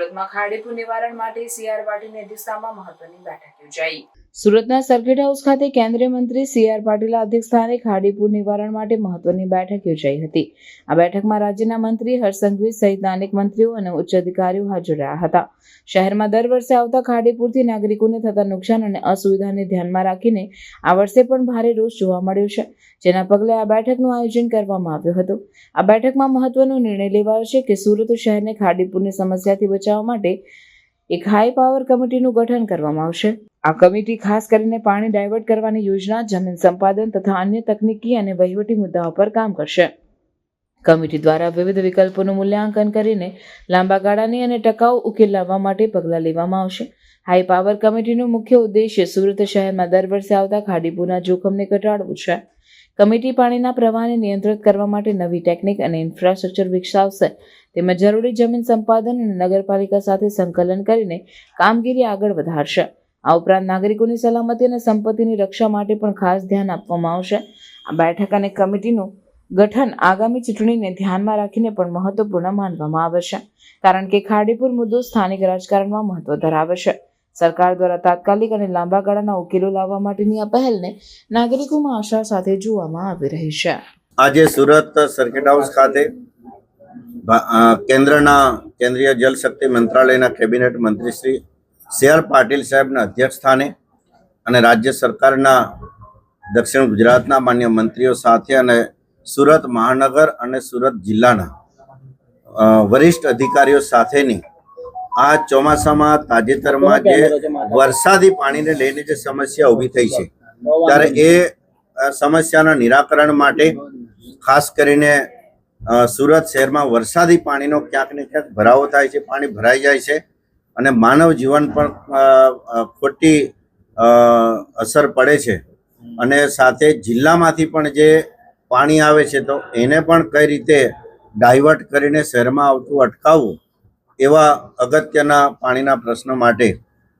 સુરતમાં ખાડીપુર નિવારણ માટે સીઆર પાટીલની અધ્યક્ષતામાં મહત્વની બેઠક યોજાઈ. સુરતના સર્કિટ હાઉસ ખાતે કેન્દ્રીય મંત્રી સીઆર પાટીલના અધ્યક્ષસ્થાને ખાડીપુર નિવારણ માટે મહત્વની બેઠક યોજાઈ હતી. આ બેઠકમાં રાજ્યના મંત્રી હરસંઘવી સહિતના અનેક મંત્રીઓ અને ઉચ્ચ અધિકારીઓ હાજર રહ્યા હતા. શહેરમાં દર વર્ષે આવતા ખાડીપુરથી નાગરિકોને થતા નુકસાન અને અસુવિધાને ધ્યાનમાં રાખીને આ વર્ષે પણ ભારે રોષ જોવા મળ્યો છે. જેના પગલે આ બેઠકનું આયોજન કરવામાં આવ્યું હતું. આ બેઠકમાં મહત્વનો નિર્ણય લેવાયો છે કે સુરત શહેરને ખાડીપુરની સમસ્યાથી બચાવવા માટે એક હાઈ પાવર કમિટીનું ગઠન કરવામાં આવશે. આ કમિટી ખાસ કરીને પાણી ડાયવર્ટ કરવાની યોજના, જમીન સંપાદન તથા અન્ય તકનીકી અને વહીવટી મુદ્દાઓ પર કામ કરશે. કમિટી દ્વારા વિવિધ વિકલ્પોનું મૂલ્યાંકન કરીને લાંબા ગાળાની અને ટકાઉ ઉકેલ લાવવા માટે પગલાં લેવામાં આવશે. હાઈ પાવર કમિટીનો મુખ્ય ઉદ્દેશ્ય સુરત શહેરમાં દર વર્ષે આવતા ખાડીપુરના જોખમને ઘટાડવું છે. કમિટી પાણીના પ્રવાહને નિયંત્રિત કરવા માટે નવી ટેકનિક અને ઇન્ફ્રાસ્ટ્રક્ચર વિકસાવશે. તેમજ જરૂરી જમીન સંપાદન અને નગરપાલિકા સાથે સંકલન કરીને કામગીરી આગળ વધારશે. આ ઉપરાંત નાગરિકોની સલામતી અને સંપત્તિની રક્ષા માટે પણ ખાસ ધ્યાન આપવામાં આવશે. આ બેઠક અને કમિટીનું ગઠન આગામી ચૂંટણીને ધ્યાનમાં રાખીને પણ મહત્વપૂર્ણ માનવામાં આવે છે. કારણ કે ખાડીપુર મુદ્દો સ્થાનિક રાજકારણમાં મહત્વ ધરાવે છે. સરકાર દ્વારા તાત્કાલિક અને લાંબા ગાળાના ઉકેલો લાવવા માટેની આ પહેલને નાગરિકોમાં આશા સાથે જોવામાં આવી રહી છે. આજે સુરત સર્કિટ હાઉસ ખાતે કેન્દ્રના કેન્દ્રીય જલ શક્તિ મંત્રાલયના કેબિનેટ મંત્રી શ્રી સી પાટીલ સાહેબના અધ્યક્ષ સ્થાને અને રાજ્ય સરકારના દક્ષિણ ગુજરાતના માન્ય મંત્રીઓ સાથે અને સુરત મહાનગર અને સુરત જિલ્લાના વરિષ્ઠ અધિકારીઓ સાથેની આ ચોમાસામાં તાજેતરમાં જે વરસાદી પાણીને લઈને જે સમસ્યા ઊભી થઈ છે ત્યારે એ સમસ્યાના નિરાકરણ માટે ખાસ કરીને સુરત શહેરમાં વરસાદી પાણીનો ક્યાંક ને ક્યાંક ભરાવો થાય છે પાણી ભરાઈ જાય છે અને માનવ જીવન પણ ખોટી અસર પડે છે. અને સાથે જિલ્લામાંથી પણ જે પાણી આવે છે તો એને પણ કઈ રીતે ડાયવર્ટ કરીને શહેરમાં આવતું અટકાવવું એવા અગત્યના પાણીના પ્રશ્નો માટે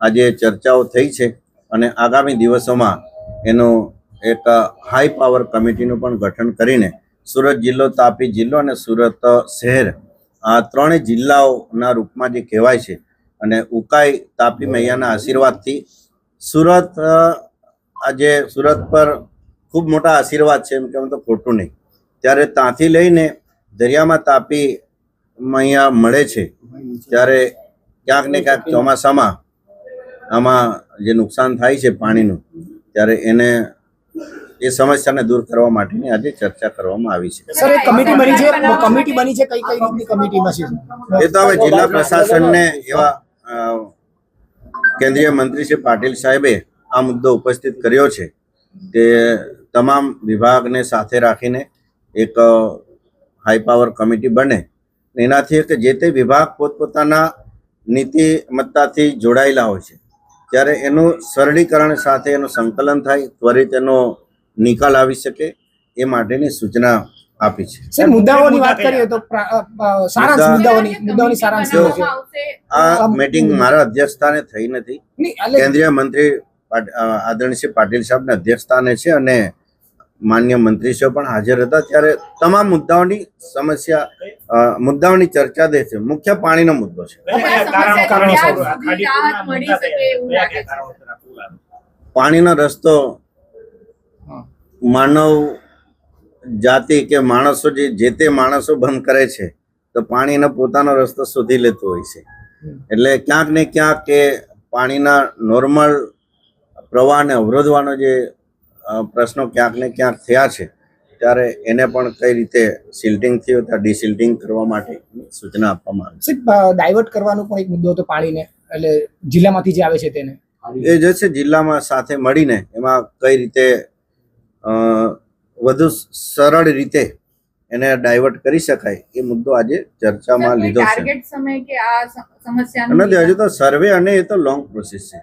આજે ચર્ચાઓ થઈ છે અને આગામી દિવસોમાં એનું એક હાઈ પાવર કમિટીનું પણ ગઠન કરીને સુરત જિલ્લો, તાપી જિલ્લો અને સુરત શહેર આ ત્રણેય જિલ્લાઓના રૂપમાં જે કહેવાય છે અને ઉકાઈ, તાપી મૈયાના આશીર્વાદથી સુરત આજે સુરત પર ખૂબ મોટા આશીર્વાદ છે, એમ કહેવાનું તો ખોટું નહીં. ત્યારે ત્યાંથી લઈને દરિયામાં તાપી મૈયા મળે છે ત્યારે ક્યાંક ને ક્યાંક ચોમાસામાં આમાં જે નુકસાન થાય છે પાણીનું ત્યારે એને એ સમસ્યાને દૂર કરવા માટેની આજે ચર્ચા કરવામાં આવી છે. સર એક કમિટી બની છે કમિટી બની છે કઈ કઈ રીતની કમિટીમાં છે? એ તો હવે જિલ્લા પ્રશાસનને એવા કેન્દ્રીય મંત્રી શ્રી પાટીલ સાહેબે આ મુદ્દો ઉપસ્થિત કર્યો છે કે તમામ વિભાગને સાથે રાખીને એક હાઈ પાવર કમિટી બને એનાથી કે જે તે વિભાગ પોતપોતાના નીતિ મત્તાથી જોડાયેલા હોય છે. ત્યારે એનું સરળીકરણ સાથે એનું સંકલન થાય ત્વરિત એનો નિકાલ આવી શકે એ માટેની સૂચના આપી છે. સર મુદ્દાઓની વાત કરીએ તો સારાંશ મુદ્દાઓની મુદ્દાઓની સારાંશ? આ મીટિંગ મારા અધ્યક્ષસ્થાને થઈ નથી. કેન્દ્રીય મંત્રી આદરણીય પાટીલ સાહેબના અધ્યક્ષસ્થાને છે અને માન્ય મંત્રીશ્રીઓ પણ હાજર હતા ત્યારે તમામ મુદ્દાઓની સમસ્યા મુદ્દાઓની ચર્ચા દે છે. મુખ્ય પાણીનો મુદ્દો છે. કારણો- કારણો શું? પાણીનો રસ્તો માનવ જાતિ કે માણસો જે જે તે માણસો બંધ કરે છે તો પાણીનો પોતાનો રસ્તો શોધી લેતો હોય છે. એટલે ક્યાંક ને ક્યાંક કે પાણીના નોર્મલ પ્રવાહને અવરોધવાનો જે પ્રશ્નો ક્યાંક ને ક્યાંક થયા છે ત્યારે એને પણ કઈ રીતે સિલ્ટિંગ થયું ત્યાં ડિસિલ્ટિંગ કરવા માટે સૂચના આપવામાં આવી છે. ડાયવર્ટ કરવાનો પણ એક મુદ્દો હતો પાણીને એટલે જિલ્લામાંથી જે આવે છે તેને. એ જે છે જિલ્લામાં સાથે મળીને એમાં કઈ રીતે વધુ સરળ રીતે એને ડાયવર્ટ કરી શકાય એ મુદ્દો આજે ચર્ચામાં લીધો છે. ટાર્ગેટ સમય કે આ સમ- નથી હજુ તો સર્વે અને એ તો લોંગ પ્રોસેસ છે.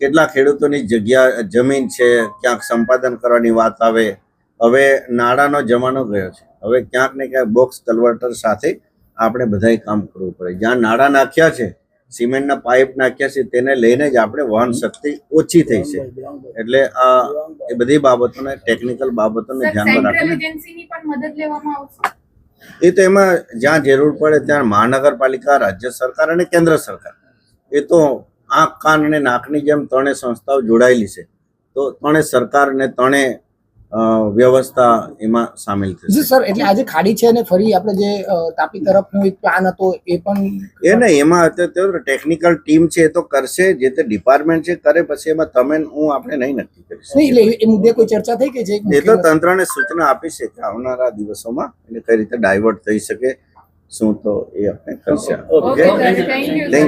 કેટલા ખેડૂતોની જગ્યા જમીન છે ક્યાંક સંપાદન કરવાની વાત આવે. હવે નાણાંનો જમાનો ગયો છે. હવે ક્યાંક ને ક્યાંક બોક્સ કન્વર્ટર સાથે આપણે બધાએ કામ કરવું પડે. જ્યાં નાણાં નાખ્યા છે સિમેન્ટના પાઇપ નાખ્યા છે તેને લઈને જ આપણે વહન શક્તિ ઓછી થઈ છે. એટલે આ એ બધી બાબતોને ટેકનિકલ બાબતોને ધ્યાનમાં રાખીને એ તો એમાં જ્યાં જરૂર પડે ત્યાં મહાનગરપાલિકા રાજ્ય સરકાર અને કેન્દ્ર સરકાર. એ તો આંખ કાન અને નાકની જેમ ત્રણેય સંસ્થાઓ જોડાયેલી છે. તો ત્રણેય સરકાર અને ત્રણેય અ, વ્યવસ્થા એમાં સામેલ જી થશે સર એટલે આજે ખાડી છે અને ફરી આપણે જે તાપી તરફનો એક પ્લાન હતો એ પણ એ નહીં એમાં અત્યારે ટેકનિકલ ટીમ છે એ તો કરશે જે તે ડિપાર્ટમેન્ટ છે કરે પછી એમાં તમે હું આપણે નહીં નક્કી કરીશું. નહીં એટલે એ મુદ્દે કોઈ ચર્ચા થઈ કે જે એ તો તંત્રને સૂચના આપી છે કે આવનારા દિવસોમાં એને કઈ રીતે ડાયવર્ટ થઈ શકે શું તો એ આપણે કરશે. Okay thank you